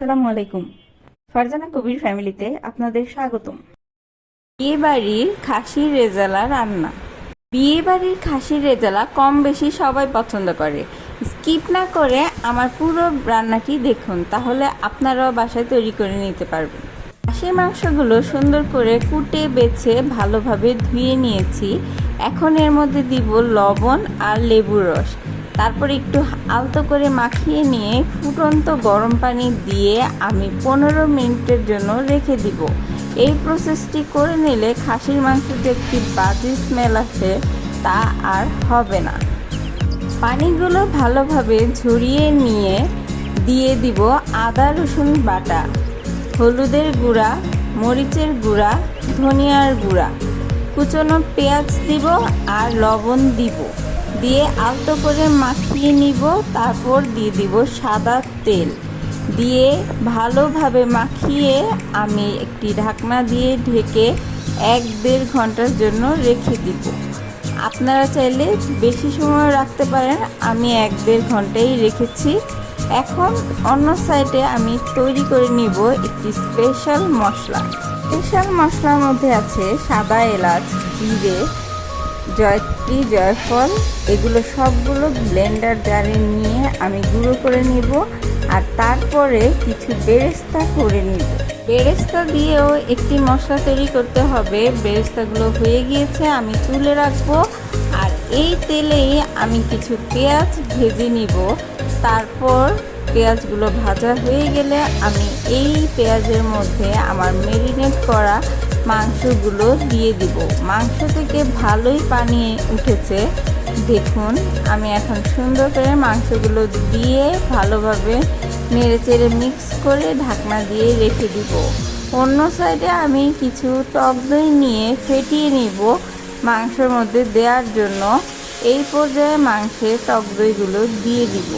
আসসালামু আলাইকুম। ফারজানা কবির ফ্যামিলিতে আপনাদের স্বাগতম। বিয়ে বাড়ির খাসির রেজালা রান্না। বিয়ে বাড়ির খাসির রেজালা কম বেশি সবাই পছন্দ করে। স্কিপ না করে আমার পুরো রান্নাটি দেখুন, তাহলে আপনারাও বাসায় তৈরি করে নিতে পারবেন। খাসির মাংসগুলো সুন্দর করে কুটে, বেছে, ভালোভাবে ধুয়ে নিয়েছি। এখন এর মধ্যে দিব লবণ আর লেবুর রস। তারপর একটু আলতো করে মাখিয়ে নিয়ে ফুটন্ত গরম পানি দিয়ে আমি পনেরো মিনিটের জন্য রেখে দিব। এই প্রসেসটি করে নিলে খাসির মাংস যে একটি বাজে স্মেল আছে, তা আর হবে না। পানিগুলো ভালোভাবে ঝরিয়ে নিয়ে দিয়ে দিব আদা, রসুন বাটা, হলুদের গুঁড়া, মরিচের গুঁড়া, ধনিয়ার গুঁড়া। কুচনো পেঁয়াজ দিব আর লবণ দিব। দিয়ে আলতো করে মাখিয়ে নিব, তারপর দিয়ে দিব সাদা তেল। দিয়ে ভালোভাবে মাখিয়ে আমি একটি ঢাকনা দিয়ে ঢেকে এক দেড় ঘণ্টার জন্য রেখে দিব। আপনারা চাইলে বেশি সময় রাখতে পারেন, আমি এক দেড় ঘন্টাই রেখেছি। এখন অন্য সাইডে আমি তৈরি করে নিব একটি স্পেশাল মশলা। স্পেশাল মশলার মধ্যে আছে সাদা এলাচ, জিরে জয়ত্রী, জয়ফল, এগুলো সবগুলো ব্লেন্ডার জারে নিয়ে আমি গুঁড়ো করে নিব আর তারপরে কিছু বেরেস্তা করে নিব। বেরেস্তা দিয়েও একটি মশলা তৈরি করতে হবে। বেরেস্তাগুলো হয়ে গিয়েছে, আমি তুলে রাখব আর এই তেলেই আমি কিছু পেঁয়াজ ভেজে নিব। তারপর পেঁয়াজগুলো ভাজা হয়ে গেলে আমি এই পেঁয়াজের মধ্যে আমার মেরিনেট করা মাংসগুলো দিয়ে দিব। মাংস থেকে ভালোই পানি উঠেছে। দেখুন, আমি এখন সুন্দর করে মাংসগুলো দিয়ে ভালোভাবে নেড়ে চেড়ে মিক্স করে ঢাকনা দিয়ে রেখে দিব। অন্য সাইডে আমি কিছু টক দই নিয়ে ফেটিয়ে নিব মাংসের মধ্যে দেওয়ার জন্য। এই পর্যায়ে মাংসে টক দইগুলো দিয়ে দিব।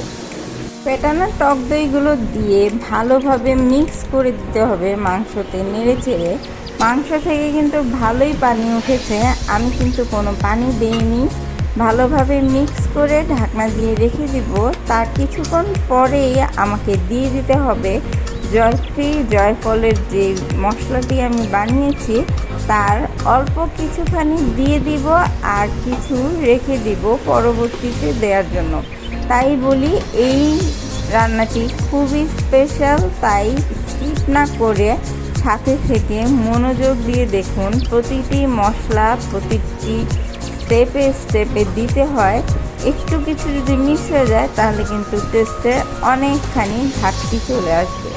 পেটানো টক দইগুলো দিয়ে ভালোভাবে মিক্স করে দিতে হবে মাংসতে নেড়ে চেড়ে মাংস থেকে কিন্তু ভালোই পানি উঠেছে। আমি কিন্তু কোনো পানি দেইনি। ভালোভাবে মিক্স করে ঢাকনা দিয়ে রেখে দিব। তার কিছুক্ষণ পরেই আমাকে দিয়ে দিতে হবে জয়ফ্রি জয়ফলের যে মশলাটি আমি বানিয়েছি, তার অল্প কিছুখানি দিয়ে দিব আর কিছু রেখে দিব পরবর্তীতে দেওয়ার জন্য। তাই বলি, এই রান্নাটি খুবই স্পেশাল তাই স্কিপ না করে সাথে থেকে মনোযোগ দিয়ে দেখুন। প্রতিটি মশলা প্রতিটি স্টেপে স্টেপে দিতে হয়। একটু কিছু যদি মিস হয়ে যায়, তাহলে কিন্তু টেস্টে অনেকখানি ঘাটতি চলে আসবে।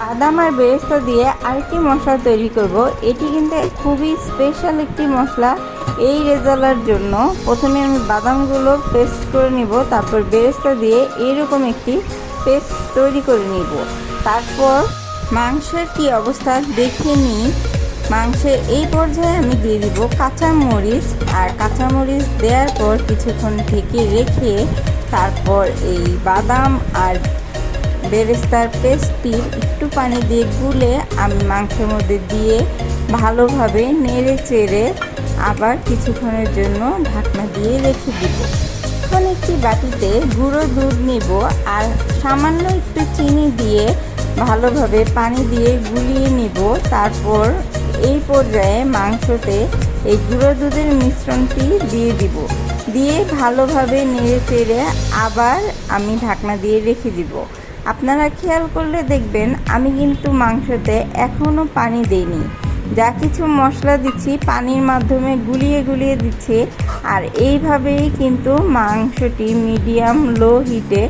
বাদাম আর বেরেস্তা দিয়ে আরেকটি মশলা তৈরি করব। এটি কিন্তু খুবই স্পেশাল একটি মশলা। এই রেজালার জন্য প্রথমে আমি বাদামগুলো পেস্ট করে নিব, তারপর বেরেস্তা দিয়ে এইরকম একটি পেস্ট তৈরি করে নিব। তারপর মাংসের কি অবস্থা দেখে নিই মাংসের এই পর্যায়ে আমি দিয়ে দিব কাঁচামরিচ। আর কাঁচামরিচ দেওয়ার পর কিছুক্ষণ ঢেকে রেখে তারপর এই বাদাম আর বেরেস্তার পেস্টটি একটু পানি দিয়ে গুলে আমি মাংসের মধ্যে দিয়ে ভালোভাবে নেড়ে চেড়ে আবার কিছুক্ষণের জন্য ঢাকনা দিয়ে রেখে দিব। এখন একটি বাটিতে গুঁড়ো দুধ নিব আর সামান্য একটু চিনি দিয়ে ভালোভাবে পানি দিয়ে গুলিয়ে নিব। তারপর এই পর্যায়ে মাংসতে এই গুঁড়ো দুধের মিশ্রণটি দিয়ে দিব। দিয়ে ভালোভাবে নেড়ে চেড়ে আবার আমি ঢাকনা দিয়ে রেখে দিব। আপনারা খেয়াল করলে দেখবেন আমি কিন্তু মাংসতে এখনও পানি দেইনি। যা কিছু মশলা দিচ্ছি পানির মাধ্যমে গুলিয়ে গুলিয়ে দিচ্ছি আর এইভাবেই কিন্তু মাংসটি মিডিয়াম লো হিটে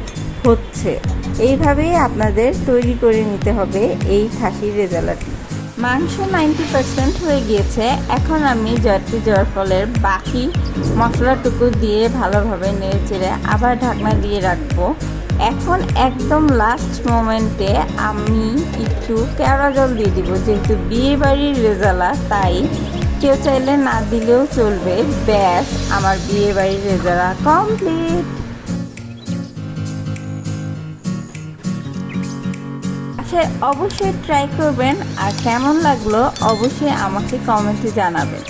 হচ্ছে। এইভাবেই আপনাদের তৈরি করে নিতে হবে এই খাসির রেজালাটি। মাংস নাইনটি পার্সেন্ট হয়ে গিয়েছে। এখন আমি জয়ত্রী জয়ফলের বাকি মশলাটুকু দিয়ে ভালোভাবে নেড়ে চেড়ে আবার ঢাকনা দিয়ে রাখব। এখন একদম লাস্ট মোমেন্টে আমি একটু কেওড়া জল দিয়ে দিব, যেহেতু বিয়ে বাড়ির রেজালা, তাই কেউ চাইলে না দিলেও চলবে। ব্যাস, আমার বিয়ে বাড়ির রেজালা কমপ্লিট আচ্ছা অবশ্যই ট্রাই করবেন আর কেমন লাগল অবশ্যই আমাকে কমেন্টে জানাবেন।